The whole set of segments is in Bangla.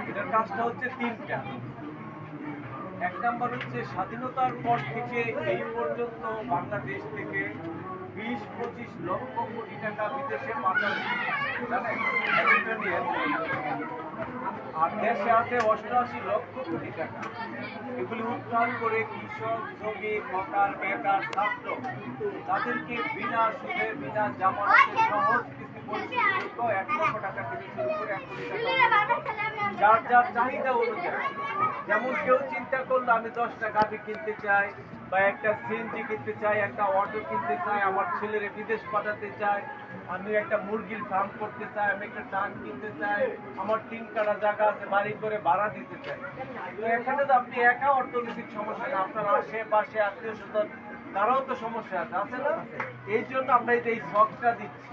এটার কাজটা হচ্ছে তিনটা এক নম্বর হচ্ছে স্বাধীনতার পর থেকে এই পর্যন্ত বাংলাদেশ থেকে বিশ, পঁচিশ লক্ষ কোটি টাকা বিদেশে। আর দেশে আছে অষ্টআশি লক্ষ কোটি টাকা এগুলি উদ্ধার করে কৃষক, শ্রমিক, হকার, বেকার, ছাত্র, তাদেরকে বিনা সুদে, বিনা জামানতে সহজ যার যার চাহিদা অনুযায়ী। যেমন কেউ চিন্তা করল, আমি দশটা গাড়ি কিনতে চাই, বা একটা সিএনজি কিনতে চাই, একটা অটো কিনতে চাই, আমার ছেলের বিদেশ পাঠাতে চাই, আমি একটা মুরগির ফার্ম করতে চাই, আমি একটা ধান কিনতে চাই, আমার তিন কাটা জায়গা আছে, বাড়ি করে ভাড়া দিতে চাই। তো এখানে তো আপনি একা অর্থনৈতিক সমস্যা না, আপনার আশেপাশে আত্মীয় স্বজন, তারাও তো সমস্যা আছে আছে না? এই জন্য আমরা এই শখটা দিচ্ছি।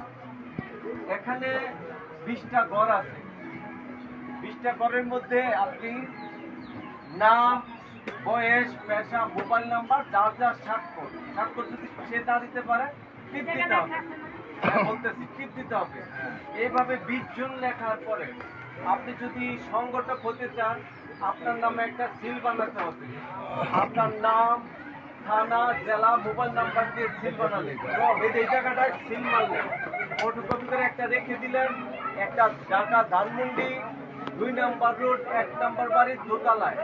এখানে বিশটা ঘর আছে। বিশটা ঘরের মধ্যে আপনি নাম বয়স পেশা মোবাইল নাম্বার যার যার স্বাক্ষর স্বাক্ষর যদি সে না দিতে পারে টিপ দিতে হবে। হ্যাঁ, বলতেছি টিপ দিতে হবে। এইভাবে বিশ জন লেখার পরে আপনি যদি সংগঠক হতে চান আপনার নামে একটা সিল বানাতে হবে। আপনার নাম থানা জেলা মোবাইল নাম্বার দিয়ে সিল যে এই জায়গাটায় সিল মারলেন ফটোকপি করে একটা রেখে দিলেন, একটা ঢাকা ধানমন্ডি, দুই নাম্বার রোড, এক নাম্বার বাড়ির দোতলায়।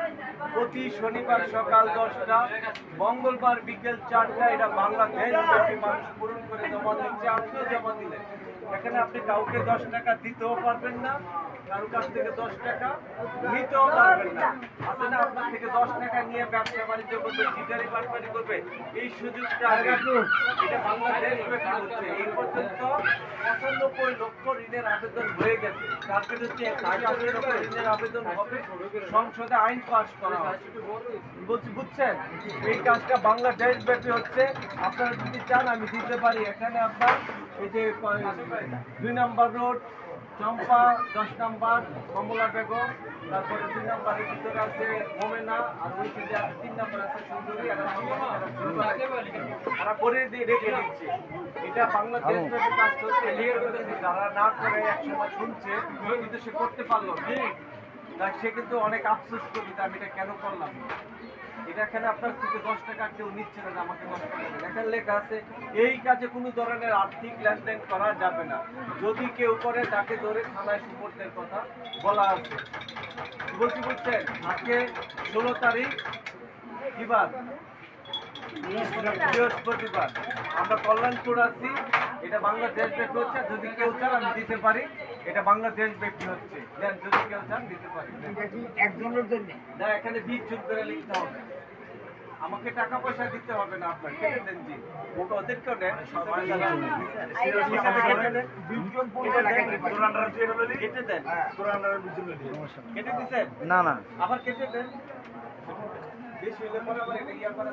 প্রতি শনিবার সকাল দশটা, মঙ্গলবার বিকেল চারটা, এটা বাংলাদেশ মানুষ পূরণ করে জমা দিচ্ছে। আপনিও জমা দিলেন। এখানে আপনি কাউকে দশ টাকা দিতেও পারবেন না কারোর কাছ থেকে দশ টাকা নিতেও পারবেন না। না আপনার থেকে দশ টাকা নিয়ে ব্যবসা বাণিজ্য করবে এই সুযোগটা এটা বাংলাদেশ হচ্ছে। এই পর্যন্ত পঁচানব্বই লক্ষ ঋণের আবেদন হয়ে গেছে। হচ্ছে ঋণের আবেদন হবে। সংসদে আইন পাস করা বলছি বুঝছেন? এই কাজটা বাংলাদেশ ব্যাপী হচ্ছে। আপনারা যদি চান আমি দিতে পারি। এখানে আপনার এই যে দুই নম্বর রোড চম্পা দশ নাম্বার কমলা বেগম তারপরে দুই নাম্বারের ভিতরে আছে মোমেনা আর ওই সাথে আছে তিন নাম্বার আছে সুন্দরী তারা করে দিয়ে রেখে দিচ্ছে। এটা বাংলাদেশ কাজ করছে যারা না করে একসময় শুনছে কিন্তু সে করতে পারল। সে কিন্তু অনেক আফসোস করবে আমি এটা কেন করলাম? এটা এখানে আপনার থেকে দশ টাকা কেউ নিচ্ছে না আমাকে দশ টাকা লেখা আছে, এই কাজে কোনো ধরনের আর্থিক লেনদেন করা যাবে না। যদি কেউ করে, তাকে ধরে থানায় সুপর্দের কথা বলা আছে। বলছি বুঝছেন? আজকে ষোলো তারিখ কি বার বৃহস্পতিবার। আমরা কল্যাণপুর আছি, এটা বাংলাদেশ হচ্ছে, যদি কেউ চান আমি দিতে পারি। এটা বাংলাদেশ ব্যাপী হচ্ছে। দেন যদি কেউ চান দিতে পারি। একজনের জন্য? না এখানে বীজ যুগ করে লিখতে হবে। আমাকে টাকা পয়সা দিতে হবে না আপনার কেটে দেন। জি ওটা ওদেরকেও নেন। কেটে দেন। কেটে দিচ্ছেন না না। আবার কেটে দেন। বেশি হলে পরে আবার এটা ইয়া করা